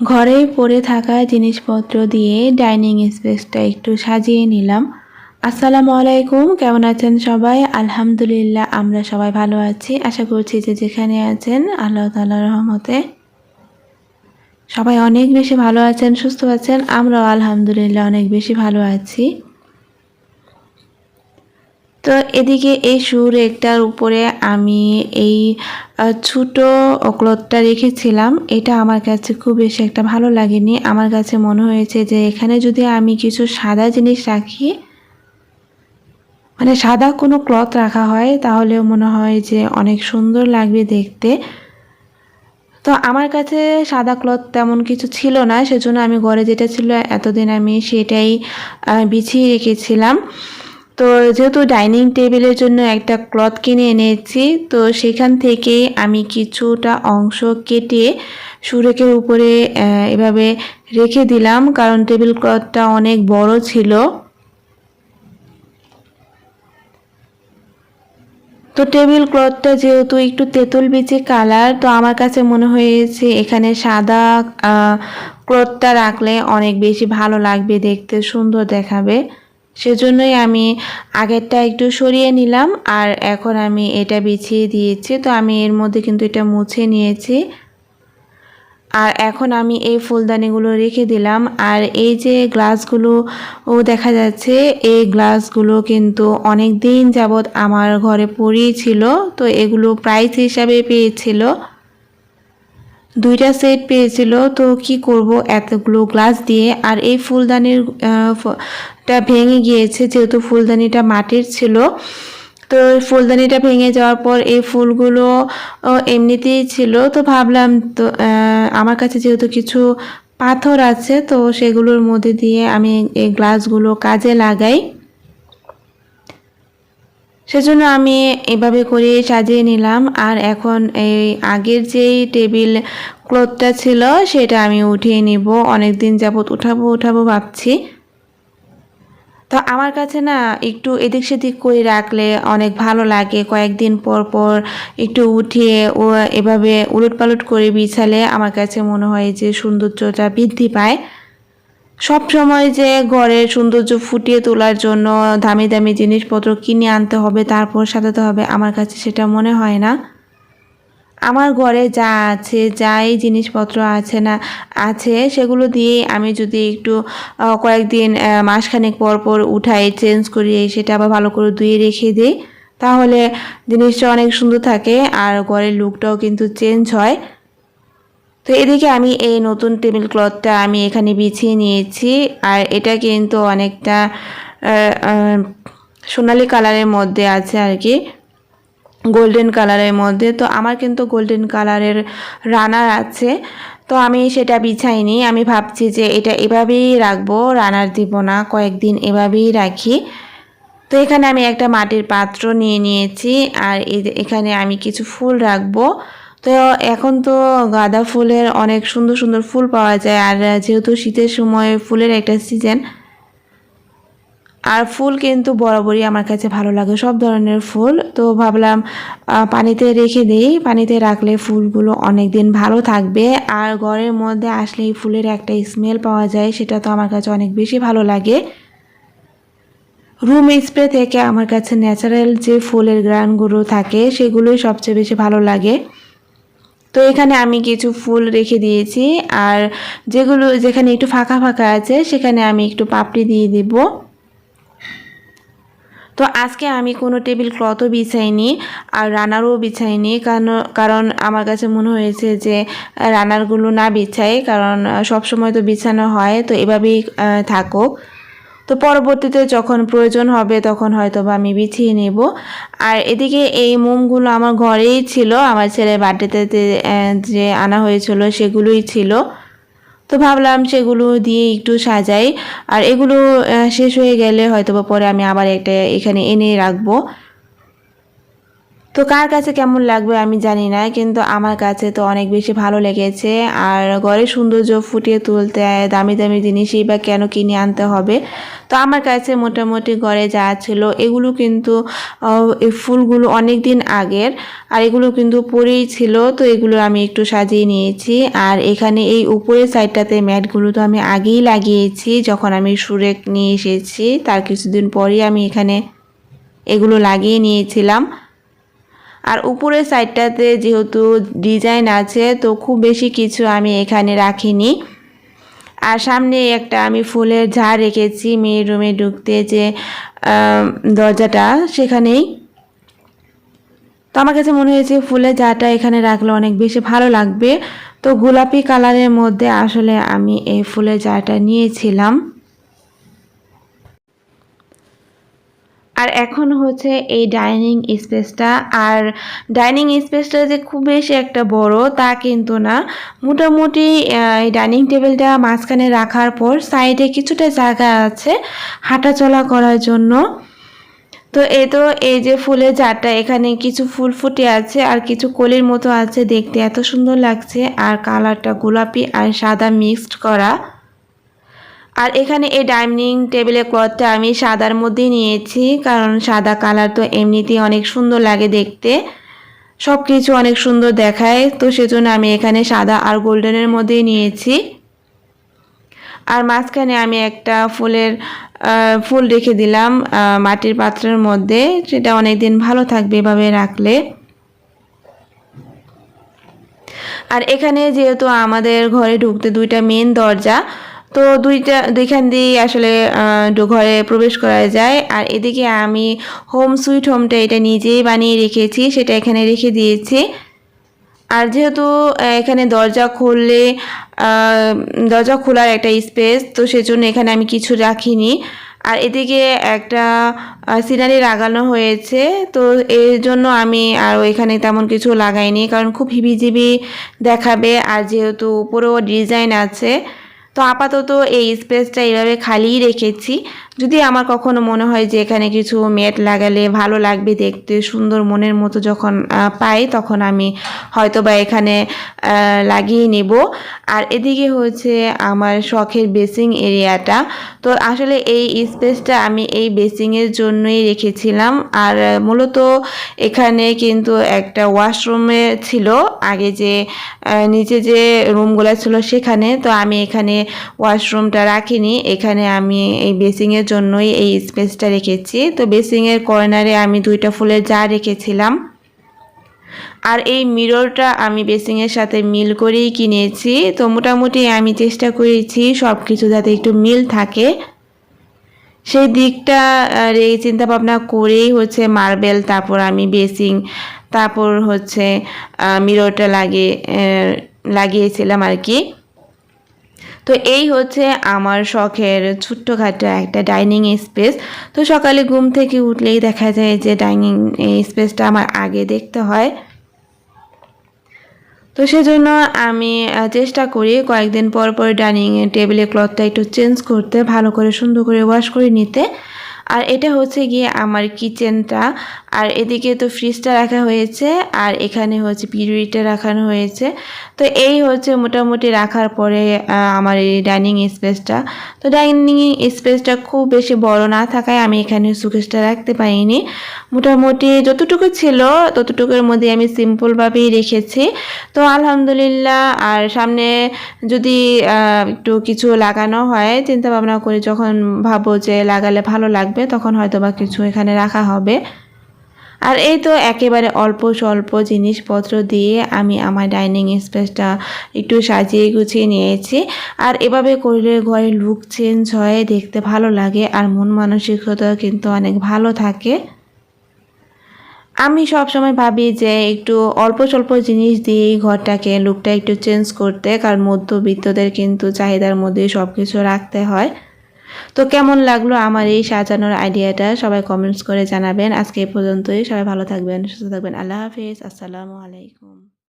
ঘরেই পড়ে থাকা জিনিসপত্র দিয়ে ডাইনিং স্পেসটা একটু সাজিয়ে নিলাম। আসসালামু আলাইকুম, কেমন আছেন সবাই? আলহামদুলিল্লাহ, আমরা সবাই ভালো আছি। আশা করছি যে যেখানে আছেন, আল্লাহ তাল্লাহ রহমতে সবাই অনেক বেশি ভালো আছেন, সুস্থ আছেন। আমরাও আলহামদুলিল্লাহ অনেক বেশি ভালো আছি। তো এদিকে এই সুর একটার উপরে আমি এই ছোট ক্লথটা রেখেছিলাম। এটা আমার কাছে খুব বেশি একটা ভালো লাগেনি। আমার কাছে মনে হয়েছে যে এখানে যদি আমি কিছু সাদা জিনিস রাখি মানে সাদা কোনো ক্লথ রাখা হয়, তাহলে মনে হয় যে অনেক সুন্দর লাগবে দেখতে। তো আমার কাছে সাদা ক্লথ তেমন কিছু ছিল না, সেজন্য আমি ঘরে যেটা ছিল এতদিন আমি সেটাই বিছিয়ে রেখেছিলাম। তো যেহেতু ডাইনিং টেবিলের জন্য একটা ক্লথ কিনে এনেছি, তো সেখান থেকে আমি কিছুটা অংশ কেটে সুরেকের উপরে এভাবে রেখে দিলাম, কারণ টেবিল ক্লথটা অনেক বড় ছিল। তো টেবিল ক্লথটা যেহেতু একটু তেঁতুল বিচি কালার, তো আমার কাছে মনে হয়েছে এখানে সাদা ক্লথটা রাখলে অনেক বেশি ভালো লাগবে, দেখতে সুন্দর দেখাবে। সেজন্যই আমি আগেরটা একটু সরিয়ে নিলাম আর এখন আমি এটা বিছিয়ে দিয়েছি। তো আমি এর মধ্যে কিন্তু এটা মুছে নিয়েছি। আর এখন আমি এই ফুলদানিগুলো রেখে দিলাম। আর এই যে গ্লাসগুলো, ও দেখা যাচ্ছে এই গ্লাসগুলো কিন্তু অনেক দিন যাবৎ আমার ঘরে পড়েই ছিল। তো এগুলো প্রাইস হিসাবে পেয়েছিল। দুইটা সেট পেয়েছিল, তো কি করব? এতগুলো গ্লাস দিয়ে। আর এই ফুলদানির টা ভেঙে গিয়েছে, যেহেতু ফুলদানিটা মাটির ছিল। তো ফুলদানিটা ভেঙে যাওয়ার পর এই ফুলগুলো এমনিতেই ছিল। তো ভাবলাম, তো আমার কাছে যেহেতু কিছু পাথর আছে, তো সেগুলোর মধ্যে দিয়ে আমি এই গ্লাসগুলো কাজে লাগাই। সেজন্য আমি এভাবে করে সাজিয়ে নিলাম। আর এখন এই আগের যেই টেবিল ক্লথটা ছিল, সেটা আমি উঠিয়ে নিব। অনেক দিন যাবত উঠাবো উঠাবো ভাবছি। তো আমার কাছে না একটু এদিক সেদিক করে রাখলে অনেক ভালো লাগে। কয়েকদিন পর পর একটু উঠিয়ে ও এভাবে উলট পালট করে বিছালে আমার কাছে মনে হয় যে সৌন্দর্যটা বৃদ্ধি পায়। সব সময় যে ঘরের সৌন্দর্য ফুটিয়ে তোলার জন্য দামি দামি জিনিসপত্র কিনে আনতে হবে, তারপর সাজাতে হবে, আমার কাছে সেটা মনে হয় না। আমার ঘরে যা আছে, যাই জিনিসপত্র আছে না আছে, সেগুলো দিয়ে আমি যদি একটু কয়েকদিন মাসখানেক পর পর উঠাই, চেঞ্জ করি, সেটা আবার ভালো করে ধুয়ে রেখে দিই, তাহলে জিনিসটা অনেক সুন্দর থাকে, আর ঘরের লুকটাও কিন্তু চেঞ্জ হয়। তো এদিকে আমি এই নতুন টেবিল ক্লথটা আমি এখানে বিছিয়ে নিয়েছি আর এটা কিন্তু অনেকটা সোনালি কালারের মধ্যে আছে আর কি, গোল্ডেন কালারের মধ্যে। তো আমার কিন্তু গোল্ডেন কালারের রানার আছে, তো আমি সেটা বিছাইনি। আমি ভাবছি যে এটা এভাবেই রাখব, রানার দিব না, কয়েকদিন এভাবেই রাখি। তো এখানে আমি একটা মাটির পাত্র নিয়ে নিয়েছি আর এখানে আমি কিছু ফুল রাখব। তো এখন তো গাঁদা ফুলের অনেক সুন্দর সুন্দর ফুল পাওয়া যায়, আর যেহেতু শীতের সময় ফুলের একটা সিজন আর ফুল কিন্তু বরাবরই আমার কাছে ভালো লাগে, সব ধরনের ফুল। তো ভাবলাম পানিতে রেখে দেই, পানিতে রাখলে ফুলগুলো অনেক দিন ভালো থাকবে, আর ঘরের মধ্যে আসলে এই ফুলের একটা স্মেল পাওয়া যায়, সেটা তো আমার কাছে অনেক বেশি ভালো লাগে। রুম স্প্রে থেকে আমার কাছে ন্যাচারাল যে ফুলের গ্রানগুলো থাকে, সেগুলোই সবচেয়ে বেশি ভালো লাগে। তো এখানে আমি কিছু ফুল রেখে দিয়েছি। আর যেগুলো, যেখানে একটু ফাঁকা ফাঁকা আছে, সেখানে আমি একটু পাপড়ি দিয়ে দিব। তো আজকে আমি কোনো টেবিল ক্লথও বিছাইনি আর রানারও বিছাইনি। কারণ কারণ আমার কাছে মনে হয়েছে যে, রানারগুলো না বিছাই, কারণ সব সময় তো বিছানো হয়। তো এভাবেই থাকুক। তো পরবর্তীতে যখন প্রয়োজন হবে তখন হয়তো বা আমি বিছিয়ে নেব। আর এদিকে এই মোমগুলো আমার ঘরেই ছিল, আমার ছেলের বার্থডেতে যে আনা হয়েছিল সেগুলোই ছিল। তো ভাবলাম সেগুলো দিয়ে একটু সাজাই। আর এগুলো শেষ হয়ে গেলে হয়তো বা পরে আমি আবার একটা এখানে এনে রাখব। তো কার কাছে কেমন লাগবে আমি জানি না, কিন্তু আমার কাছে তো অনেক বেশি ভালো লেগেছে। আর ঘরে সৌন্দর্য ফুটিয়ে তুলতে দামি দামি জিনিসই বা কেন কিনে আনতে হবে? তো আমার কাছে মোটামুটি ঘরে যা ছিল, এগুলো কিন্তু এই ফুলগুলো অনেক দিন আগের, আর এগুলো কিন্তু পরেই ছিল, তো এগুলো আমি একটু সাজিয়ে নিয়েছি। আর এখানে এই উপরের সাইডটাতে ম্যাটগুলো তো আমি আগেই লাগিয়েছি, যখন আমি সুরেক নিয়ে এসেছি, তার কিছুদিন পরেই আমি এখানে এগুলো লাগিয়ে নিয়েছিলাম। আর উপরের সাইডটাতে যেহেতু ডিজাইন আছে, তো খুব বেশি কিছু আমি এখানে রাখিনি। আর সামনে একটা আমি ফুলের ঝাড় রেখেছি, মেয়ের রুমে ঢুকতে যে দরজাটা সেখানেই। তো আমার কাছে মনে হয়েছে ফুলের ঝাড়টা এখানে রাখলে অনেক বেশি ভালো লাগবে। তো গোলাপি কালারের মধ্যে আসলে আমি এই ফুলের ঝাড়টা নিয়েছিলাম। আর এখন হচ্ছে এই ডাইনিং স্পেসটা। আর ডাইনিং স্পেসটা যে খুব বেশি একটা বড়, তা কিন্তু না। মোটামুটি এই ডাইনিং টেবিলটা মাঝখানে রাখার পর সাইডে কিছুটা জায়গা আছে হাঁটাচলা করার জন্য। তো এই তো, এই যে ফুলের জারটা, এখানে কিছু ফুল ফুটে আছে আর কিছু কলির মতো আছে দেখতে। এত সুন্দর লাগছে। আর কালারটা গোলাপি আর সাদা মিক্সড করা। আর এখানে এই ডাইনিং টেবিলের ক্লথটা আমি সাদার মধ্যেই নিয়েছি, কারণ সাদা কালার তো এমনিতেই অনেক সুন্দর লাগে দেখতে। সব কিছু অনেক সুন্দর দেখায়, তো সেজন্য আমি এখানে সাদা আর গোল্ডেনের মধ্যেই নিয়েছি। আর মাঝখানে আমি একটা ফুলের ফুল রেখে দিলাম মাটির পাত্রের মধ্যে। সেটা অনেক দিন ভালো থাকবে এভাবে রাখলে। আর এখানে যেহেতু আমাদের ঘরে ঢুকতে দুইটা মেন দরজা তো দুইটা দুইখান দিয়ে আসলে ঘরে প্রবেশ করা যায়। আর এদিকে আমি হোম সুইট হোমটা এটা নিজেই বানিয়ে রেখেছি, সেটা এখানে রেখে দিয়েছি। আর যেহেতু এখানে দরজা খুললে দরজা খোলার একটা স্পেস তো সেজন্য এখানে আমি কিছু রাখিনি। আর এদিকে একটা সিনারি লাগানো হয়েছে, তো এর জন্য আমি আর এখানে তেমন কিছু লাগাইনি, কারণ খুব হিবিজিবি দেখাবে। আর যেহেতু উপরেও ডিজাইন আছে তো আপাতত এই স্পেসটা এইভাবে খালিই রেখেছি। যদি আমার কখনো মনে হয় যে এখানে কিছু মেট লাগালে ভালো লাগবে দেখতে, সুন্দর মনের মতো যখন পাই, তখন আমি হয়তো বা এখানে লাগিয়ে নেব। আর এদিকে হচ্ছে আমার শখের বেসিং এরিয়াটা। তো আসলে এই স্পেসটা আমি এই বেসিংয়ের জন্যই রেখেছিলাম। আর মূলত এখানে কিন্তু একটা ওয়াশরুমে ছিল, আগে যে নিচে যে রুমগুলো ছিল সেখানে। তো আমি এখানে ওয়াশরুমটা রাখিনি, এখানে আমি এই বেসিংয়ের জন্যই এই স্পেসটা রেখেছি। তো বেসিংয়ের কর্নারে আমি দুইটা ফুলের জার রেখেছিলাম। আর এই মিররটা আমি বেসিংয়ের সাথে মিল করেই কিনেছি। তো মোটামুটি আমি চেষ্টা করেছি সব কিছু যাতে একটু মিল থাকে। সেই দিকটা এই চিন্তা ভাবনা করেই হচ্ছে মার্বেল তারপর আমি বেসিং তারপর হচ্ছে মিররটা লাগিয়ে লাগিয়েছিলাম আর কি তো এই হচ্ছে আমার শখের ছোট্টখাটো একটা ডাইনিং স্পেস তো সকালে ঘুম থেকে উঠলেই দেখা যায় যে ডাইনিং স্পেসটা আমার আগে দেখতে হয়। তো সেজন্য আমি চেষ্টা করি কয়েকদিন পর পর ডাইনিং টেবিলে ক্লথটা একটু চেঞ্জ করতে, ভালো করে সুন্দর করে ওয়াশ করে নিতে। আর এটা হচ্ছে গিয়ে আমার কিচেনটা। আর এদিকে তো ফ্রিজটা রাখা হয়েছে, আর এখানে হচ্ছে পিউরিটা রাখানো হয়েছে। তো এই হচ্ছে মোটামুটি রাখার পরে আমার এই ডাইনিং স্পেসটা। তো ডাইনিং স্পেসটা খুব বেশি বড় না থাকায় আমি এখানে সুকেশটা রাখতে পারিনি। মোটামুটি যতটুকু ছিল, ততটুকুর মধ্যে আমি সিম্পলভাবেই রেখেছি। তো আলহামদুলিল্লাহ, আর সামনে যদি একটু কিছু লাগানো হয় চিন্তা ভাবনা করে যখন ভাবো যে লাগালে ভালো লাগবে তখন হয়তো বা কিছু এখানে রাখা হবে। আর এই তো একেবারে অল্প স্বল্প জিনিসপত্র দিয়ে আমি আমার ডাইনিং স্পেসটা একটু সাজিয়ে গুছিয়ে নিয়েছি। আর এভাবে করলে ঘরের লুক চেঞ্জ হয়, দেখতে ভালো লাগে আর মন মানসিকতা কিন্তু অনেক ভালো থাকে। আমি সব সময় ভাবি যে একটু অল্প স্বল্প জিনিস দিয়েই ঘরটাকে লুকটা একটু চেঞ্জ করতে, কারণ মধ্যবিত্তদের কিন্তু চাহিদার মধ্যে সব কিছু রাখতে হয়। তো কেমন লাগল আমার এই সাজানোর আইডিয়াটা? সবাই কমেন্টস করে জানাবেন। আজকে এই পর্যন্তই। সবাই ভালো থাকবেন, সুস্থ থাকবেন। আল্লাহ হাফিজ। আসসালামু আলাইকুম।